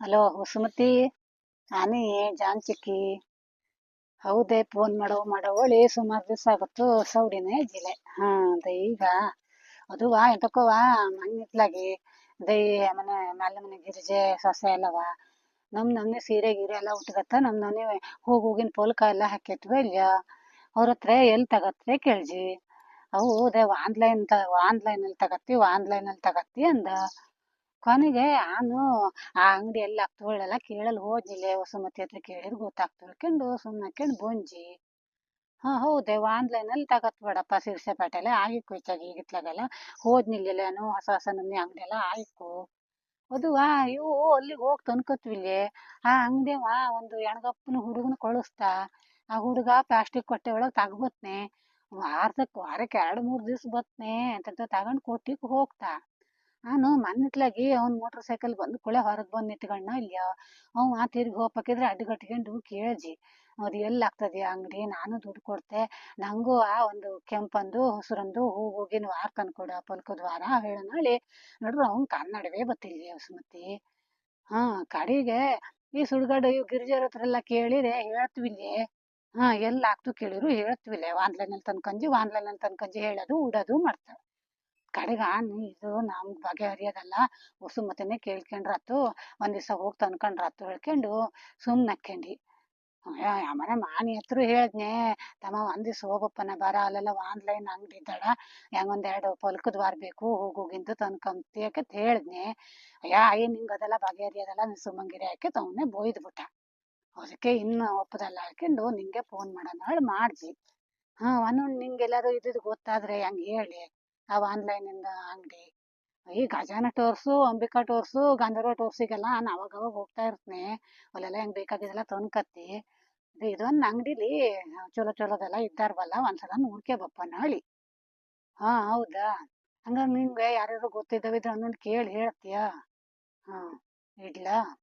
Hello Sumathi ನಾನೇ John ಚಿಕ್ಕಿ ಹೌದೇ phone ಮಾಡೋ ಮಾಡೋ. ಒಳ್ಳೆ ಸುಮಾರು ದಿವಸ ಆಗುತ್ತು ಸೌಡಿನೇ ಜಿಲೆ. ಹಾ ಅದೇ ಈಗ. ಅದುವ ಎಂತಕ್ಕವ ಮಣ್ಣಿತ್ಲಾಗಿ ದೈ ಮನೆ ಮ್ಯಾಲೆ ಮನೆ ಗಿರಿಜೆ ಸೊಸೆ ಎಲ್ಲವ ನಮ್ ನಮ್ನೆ ಸೀರೆ ಗೀರೆ ಎಲ್ಲ ಉಟ್ಕತ್ತ ನಮ್ ನಮ್ನೆ ಹೋಗಿ ಹೋಗಿನ ಪೋಲ್ಕ ಎಲ್ಲ ಹಾಕೈತ್ವ ಇಲ್ಲ ಅವ್ರ ಹತ್ರ ಎಲ್ಲಿ ತಗತ್ರೆ ಕೇಳ್ಜಿ. ಅವು ಅದೇ ಆನ್ಲೈನ್ ತ ಆನ್ಲೈನ್ ಅಲ್ಲಿ ತಗತ್ತಿ ಆನ್ಲೈನ್ ಅಲ್ಲಿ ತಗತ್ತಿ ಅಂದ. ಕೊನೆಗೆ ನಾನು ಆ ಅಂಗಡಿ ಎಲ್ಲ ತೋಳೆಲ್ಲ ಕೇಳಲು ಹೋದ್ನಿಲೆ ವಸುಮತಿ ಹತ್ರ ಕೇಳಿದ್ರೆ ಗೊತ್ತಾಗ್ತು ಕೆಂಡು ಸುಮ್ಮನೆ ಹಾಕೊಂಡು ಬೊಂಜಿ. ಹಾ, ಹೌದೇ ಆನ್ಲೈನ್ ಅಲ್ಲಿ ತಗತ್ ಬೇಡಪ್ಪ ಸಿರ್ಸೆ ಪಾಟೆಲ್ಲ ಆಗಿಕ್ಕು ಹೆಚ್ಚಾಗಿ ಈಗಿತ್ಲಾಗೆಲ್ಲ. ಹೋದ್ನಿಲ್ಲೇನು ಹೊಸ ಹೊಸ ನಮ್ನಿ ಅಂಗಡಿ ಎಲ್ಲ ಆಯ್ಕು ಅದುವಾ ಇವು ಅಲ್ಲಿಗೆ ಹೋಗಿ ತಂದ್ಕೊತ್ವಿ ಇಲ್ಲಿ. ಆ ಅಂಗಡಿಯವ ಒಂದು ಎಣ್ಗಪ್ಪನ ಹುಡುಗನ ಕಳಿಸ್ತಾ. ಆ ಹುಡುಗ ಪ್ಲಾಸ್ಟಿಕ್ ಕೊಟ್ಟೆ ಒಳಗೆ ತಗ್ಬತ್ನೆ. ವಾರದಕ್ಕೆ ವಾರಕ್ಕೆ ಎರಡು ಮೂರು ದಿವ್ಸ ಬತ್ನೆ ಅಂತ ತಗೊಂಡು ಕೊಟ್ಟಿಗೆ ಹೋಗ್ತಾ. ನಾನು ಮನ್ನಿತ್ಲಾಗಿ ಅವ್ನ್ ಮೋಟ್ರ್ ಸೈಕಲ್ ಬಂದು ಕೊಳೆ ಹೊರಗೆ ಬಂದು ನಿಂತ್ಕೊಂಡ ಇಲ್ಯ ಅವ ತಿರ್ಗಿ ಹೋಗ್ಬೇಕಿದ್ರೆ ಅಡ್ಡಗಟ್ಕೊಂಡು ಕೇಳ್ಜಿ. ಅದು ಎಲ್ಲಿ ಆಗ್ತದೆ ಅಂಗಡಿ, ನಾನು ದುಡ್ಡು ಕೊಡ್ತೆ. ನನಗೂ ಆ ಒಂದು ಕೆಂಪಂದು, ಹಸುರಂದು ಹೂ ಹೋಗಿನ ವಾರ ತಂದ್ಕೊಡು ಪಲ್ಕದ ವಾರ ಹೇಳಿ ನೋಡ್ರಿ ಅವ್ನ್ ಕನ್ನಡವೇ ಬತ್ತಿಲ್ಲ ಸುಮತಿ ಹಾ, ಕಡೆಗೆ ಈ ಸುಡ್ಗಾಡು ಇವ್ ಗಿರಿಜಾರ ಹತ್ರ ಎಲ್ಲ ಕೇಳಿರೆ ಹೇಳ್ತ್ವಿಲ್ಲಿ ಹಾ ಎಲ್ಲಿ ಆಗ್ತು ಕೇಳಿದ್ರು ಹೇಳ್ತ್ವಿಲ್ಲ ತನ್ಕಂಜಿ ಅಲ್ಲಿ ತನ್ಕಂಜಿ ಆನ್ಲೈನ್ ಅಲ್ಲಿ ತಂದ್ಕಂಜಿ ಹೇಳೋದು, ಉಡೋದು, ಮಾಡ್ತಾಳೆ. ಕಡೆಗ ಇದು ನಮ್ ಬಗೆಹರಿಯೋದಲ್ಲ ವಸುಮತಿನೇ ಕೇಳ್ಕೊಂಡ್ರಾತು ಒಂದ್ ದಿವಸ ಹೋಗ್ ತಂದ್ಕೊಂಡ್ರಾತು ಹೇಳ್ಕೊಂಡು ಸುಮ್ನೆ ಹಾಕ್ಯಂಡಿ ಆಮೇಲೆ ಮಾನಿ ಹತ್ರ ಹೇಳ್ದ್ನೆ, ತಮ್ಮ ಒಂದ್ ದಿವಸ ಹೋಗಪ್ಪನ ಬರ, ಅಲ್ಲೆಲ್ಲ ಆನ್ಲೈನ್ ಅಂಗಡಿ ಇದ್ದಾಳ, ಹೆಂಗ್ ಒಂದ್ ಎರಡು ಪಲ್ಕದ ವಾರ ಬೇಕು ಹೋಗೋಗಿಂದು ಯಾಕಂತ ಹೇಳ್ದ್ನೆ. ಅಯ್ಯ ಅಯ್ಯ ನಿಂಗ್ ಅದೆಲ್ಲ ಬಗೆಹರಿಯೋದಲ್ಲ ನೀನ್ ಸುಮ್ಮಂಗಿರಿ ತವನ್ನೇ ಬೋಯ್ದ್ ಬಿಟ್ಟ ಅದಕ್ಕೆ ಇನ್ನು ಒಪ್ಪದಲ್ಲ ಹಾಕೊಂಡು ನಿಂಗೆ ಫೋನ್ ಮಾಡೋಣ ಹೇಳಿ ಮಾಡ್ದಿ ಹಾ ಒಂದೊಂದು ನಿಂಗೆಲ್ಲಾರು ಇದ್ದಿದ್ ಗೊತ್ತಾದ್ರೆ ಹೆಂಗ್ ಹೇಳಿ. ಅವ್ ಆನ್ಲೈನ್ ಇಂದ ಅಂಗಡಿ. ಈ ಗಜಾನ ಟೋರ್ಸು, ಅಂಬಿಕಾ ಟೋರ್ಸು, ಗಂಧರ್ವ ಟೋರ್ಸಿಗೆಲ್ಲ ನಾನು ಅವಾಗ ಅವಾಗ ಹೋಗ್ತಾ ಇರ್ತೀನಿ. ಅಲ್ಲೆಲ್ಲ ಹೆಂಗೆ ಬೇಕಾಗಿದ್ದೆಲ್ಲ ತಂದ್ಕತ್ತಿ ಇದೊಂದು ಅಂಗಡಿಲಿ ಚಲೋ ಚಲೋದೆಲ್ಲ ಇದ್ದಾರವಲ್ಲ, ಒಂದ್ಸಲ ನೋಡ್ಕೊಬಪ್ಪ ನಾಳಿ. ಹಾಂ, ಹೌದಾ? ಹಂಗಾರೆ ನಿಂಗೆ ಯಾರ್ಯಾರು ಗೊತ್ತಿದ್ದಾವಿದ್ರೆ ಅನ್ನೊಂದ್ ಕೇಳಿ ಹೇಳ್ತೀಯಾ? ಹಾಂ, ಇಡ್ಲಾ?